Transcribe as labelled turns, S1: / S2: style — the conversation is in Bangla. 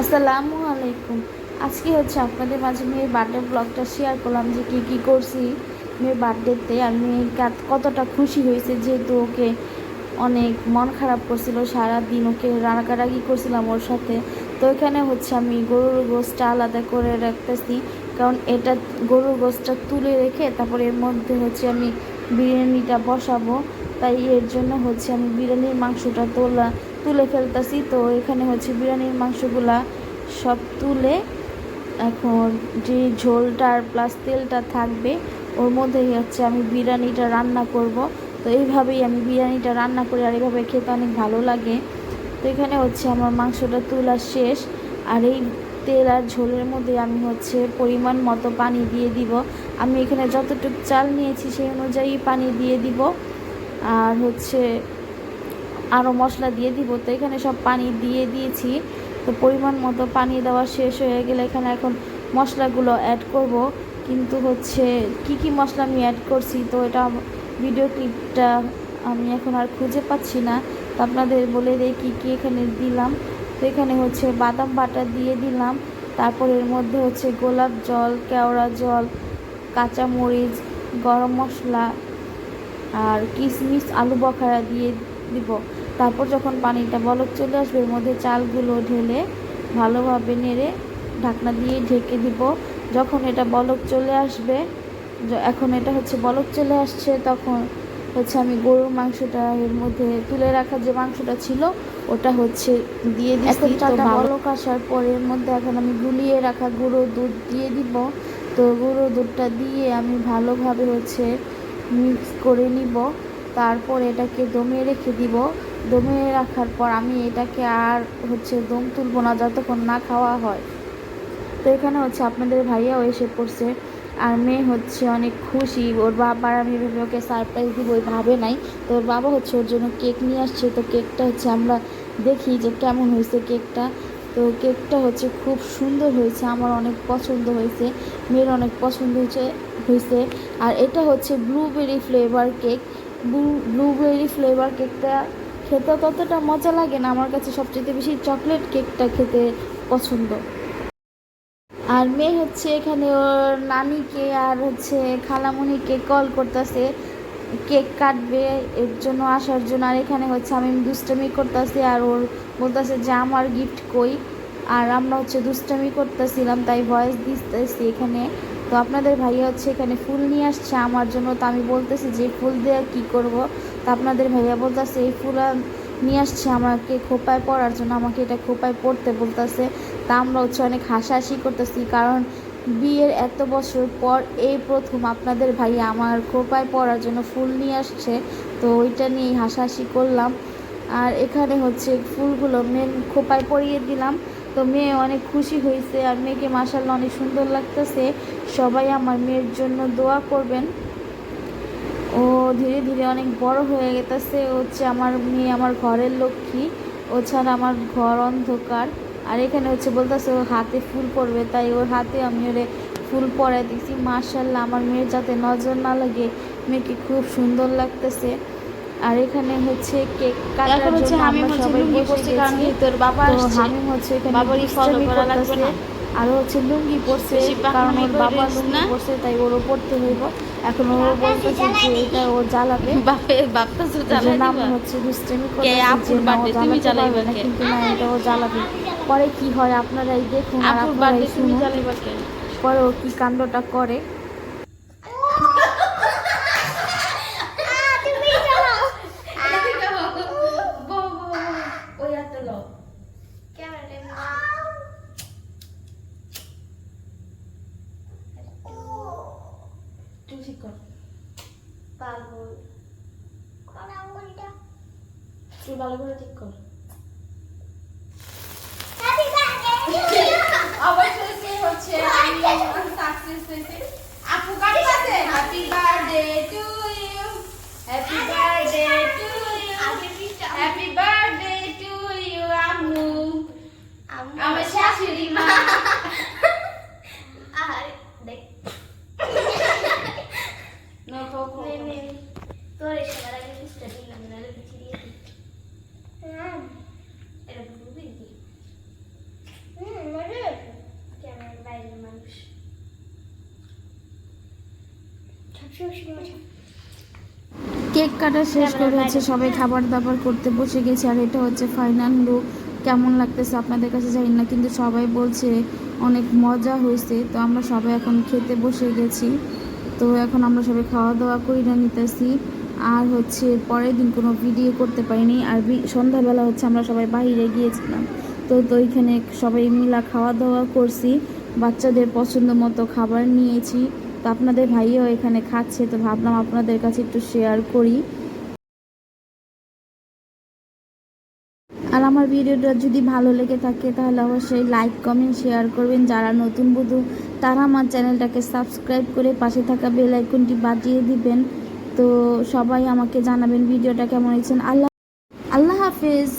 S1: আসসালামু আলাইকুম। আজকে হচ্ছে আপনাদের মাঝে মেয়ের বার্থডে ব্লগটা শেয়ার করলাম যে কী কী করছি। মেয়ের বার্থডেতে আর মেয়ে কতটা খুশি হয়েছে যেহেতু ওকে অনেক মন খারাপ করছিল সারা দিন ওকে রাগারাগি করছিলাম ওর সাথে। তো এখানে হচ্ছে আমি গরুর গোষ্ঠটা আলাদা করে রাখতেছি, কারণ এটা গরুর গোষ্ঠটা তুলে রেখে তারপরে এর মধ্যে হচ্ছে আমি বিরিয়ানিটা বসাবো। তাই এর জন্য হচ্ছে আমি বিরিয়ানির মাংসটা তোলা তুলে ফেলতেছি। তো এখানে হচ্ছে বিরিয়ানির মাংসগুলা সব তুলে এখন যে ঝোলটা আর প্লাস তেলটা থাকবে, ওর মধ্যেই হচ্ছে আমি বিরিয়ানিটা রান্না করব। তো এইভাবেই আমি বিরিয়ানিটা রান্না করি আর এইভাবে খেতে অনেক ভালো লাগে। তো এখানে হচ্ছে আমার মাংসটা তোলা শেষ। আর এই তেল আর ঝোলের মধ্যে আমি হচ্ছে পরিমাণ মতো পানি দিয়ে দিব। আমি এখানে যতটুকু চাল নিয়েছি সেই অনুযায়ী পানি দিয়ে দিব। আর হচ্ছে আরও মশলা দিয়ে দিব। তো এখানে সব পানি দিয়ে দিয়েছি। তো পরিমাণ মতো পানি দেওয়া শেষ হয়ে গেলে এখানে এখন মশলাগুলো অ্যাড করব। কিন্তু হচ্ছে কি কি মশলা আমি অ্যাড করছি, তো এটা ভিডিও ক্লিপটা আমি এখন আর খুঁজে পাচ্ছি না। তো আপনাদের বলে দিই কী কী এখানে দিলাম। তো এখানে হচ্ছে বাদাম বাটা দিয়ে দিলাম। তারপর এর মধ্যে হচ্ছে গোলাপ জল, কেওড়া জল, কাঁচামরিচ, গরম মশলা আর কিশমিশ আলু বখারা দিয়ে দিব। তারপর যখন পানিটা বলক চলে আসবে এর মধ্যে চালগুলো ঢেলে ভালোভাবে নেড়ে ঢাকনা দিয়ে ঢেকে দিব। যখন এটা বলক চলে আসবে এখন এটা হচ্ছে বলক চলে আসছে তখন হচ্ছে আমি গরুর মাংসটা এর মধ্যে তুলে রাখা যে মাংসটা ছিল ওটা হচ্ছে দিয়ে দিচ্ছি বলক আসার পরে এর মধ্যে এখন আমি গুলিয়ে রাখা গুঁড়ো দুধ দিয়ে দিব। তো গুঁড়ো দুধটা দিয়ে আমি ভালোভাবে হচ্ছে মিক্স করে নিব। তারপর এটাকে দমে রেখে দিব। দমে রাখার পর আমি এটাকে আর হচ্ছে দম তুলব না, যতক্ষণ না খাওয়া হয়। তো এখানে হচ্ছে আপনাদের ভাইয়াও এসে পড়ছে আর মেয়ে হচ্ছে অনেক খুশি। ওর বাবার আমি ওকে সারপ্রাইজ দিব, ওই ভাবে নাই। তো ওর বাবা হচ্ছে ওর জন্য কেক নিয়ে আসছে। তো কেকটা হচ্ছে আমরা দেখি যে কেমন হয়েছে কেকটা তো কেকটা হচ্ছে খুব সুন্দর হয়েছে, আমার অনেক পছন্দ হয়েছে, মেয়ের অনেক পছন্দ হয়েছে হয়েছে। আর এটা হচ্ছে blueberry flavour cake blueberry flavour কেকটা খেতে ততটা মজা লাগে না। আমার কাছে সবচেয়ে বেশি চকলেট কেকটা খেতে পছন্দ। আর মেয়ে হচ্ছে এখানে ওর নানিকে আর হচ্ছে খালামুনিকে কল করতেছে। কেক কাটবে, এর জন্য আসার জন্য। আর এখানে হচ্ছে আমি দুষ্টমি করতেছি আর ওর বলতেছে যে আমার গিফট কই? আর আমরা হচ্ছে দুষ্টমি করতেছিলাম, তাই ভয়েস দিতেছি এখানে। তো আপনাদের ভাইয়া হচ্ছে এখানে ফুল নিয়ে আসছে। আমার জন্য তো আমি বলতেছি যে ফুল দিয়ে কী করব? তো আপনাদের ভাইয়া বলতেছে, এই ফুল নিয়ে আসছে আমাকে খোপায় পড়ার জন্য, আমাকে এটা খোপায় পড়তে বলতেছে। তা আমরা হচ্ছে অনেক হাসাহাসি করতেছি, কারণ বিয়ের এত বছর পর এই প্রথম আপনাদের ভাইয়া আমার খোপায় পড়ার জন্য ফুল নিয়ে আসছে, তো ওইটা নিয়েই হাসাহাসি করলাম। আর এখানে হচ্ছে ফুলগুলো মেন খোপায় পরিয়ে দিলাম। তো মেয়ে অনেক খুশি হয়েছে, আর মেয়েকে মাসাল্লাহ অনেক সুন্দর লাগতেছে। সবাই আমার মেয়ের জন্য দোয়া করবেন। ও ধীরে ধীরে অনেক বড় হয়ে গেতেছে। ও হচ্ছে আমার মেয়ে আমার ঘরের লক্ষ্মী। ও ছাড়া আমার ঘর অন্ধকার। আর এখানে হচ্ছে বলতেছে ও হাতে ফুল পড়বে তাই ওর হাতে আমি ওরে ফুল পরাই দিচ্ছি মার্শাল্লাহ আমার মেয়ের যাতে নজর না লাগে মেয়েকে খুব সুন্দর লাগতেছে। আর এখানে হচ্ছে কেক কাটার
S2: হচ্ছে
S1: জন্য আমরা সবাই বসে
S2: কারণ। তোর বাবা
S1: হামিম হচ্ছে এখানে
S2: বাবারই
S1: দুষ্টামি
S2: করা লাগবে।
S1: আর হচ্ছে লুঙ্গি পরছে কারণ ওর বাবা লুঙ্গি পরছে তাই ওরও পড়তে হইব। এখন ও বলতেছে যে এটা ও জ্বালাবে।
S2: বাপে তো
S1: যে নাম হচ্ছে দুষ্টামি
S2: কে আপুর birthday তুমি জ্বালাইবে কে?
S1: কিন্তু না এটা ও জ্বালাবে। পরে কি হয় আপনারাই দেখুন আর আপনারাই
S2: বার্থডে
S1: শুনুন। পরে ও কি কাণ্ডটা করে
S2: ওই হাতটা লও তুই ঠিক কর তুই ভালো করে। ঠিক কর অবশেষে হচ্ছে আমি সাকসেস হয়েছে। আপু কাটছে happy birthday to you happy birthday to you happy birthday to you আম্মু আমার শাশুড়ি মা নো খো খো
S3: তোর এসে আগে বুঝতে দিলাম না কিছু দিয়ে এটা বুঝবি কি হুম
S1: কেক কাটা শেষ করে হচ্ছে সবাই খাবার দাবার করতে বসে গেছে, আর এটা হচ্ছে ফাইনাল লুক কেমন লাগতেছে আপনাদের কাছে জানি না, কিন্তু সবাই বলছে অনেক মজা হয়েছে। তো আমরা সবাই এখন খেতে বসে গেছি। তো এখন আমরা সবাই খাওয়া দাওয়া করে নিতেছি। আর হচ্ছে পরের দিন কোনো ভিডিও করতে পারিনি। আর সন্ধ্যাবেলা হচ্ছে আমরা সবাই বাইরে গিয়েছিলাম। তো তো ওইখানে সবাই মিলা খাওয়া দাওয়া করছি। বাচ্চাদের পছন্দ মতো খাবার নিয়েছি। তো আপনাদের ভাইও এখানে খাচ্ছে, তো ভাবলাম আপনাদের কাছে একটু শেয়ার করি। আর আমার ভিডিওটা যদি ভালো লেগে থাকে, তাহলে অবশ্যই লাইক কমেন্ট শেয়ার করবেন। যারা নতুন বধূ তারা আমার চ্যানেলটাকে সাবস্ক্রাইব করে পাশে থাকা বেল আইকনটি বাজিয়ে দিবেন। তো সবাই আমাকে জানাবেন ভিডিওটা কেমন হয়েছেন আল্লাহ আল্লাহ হাফেজ।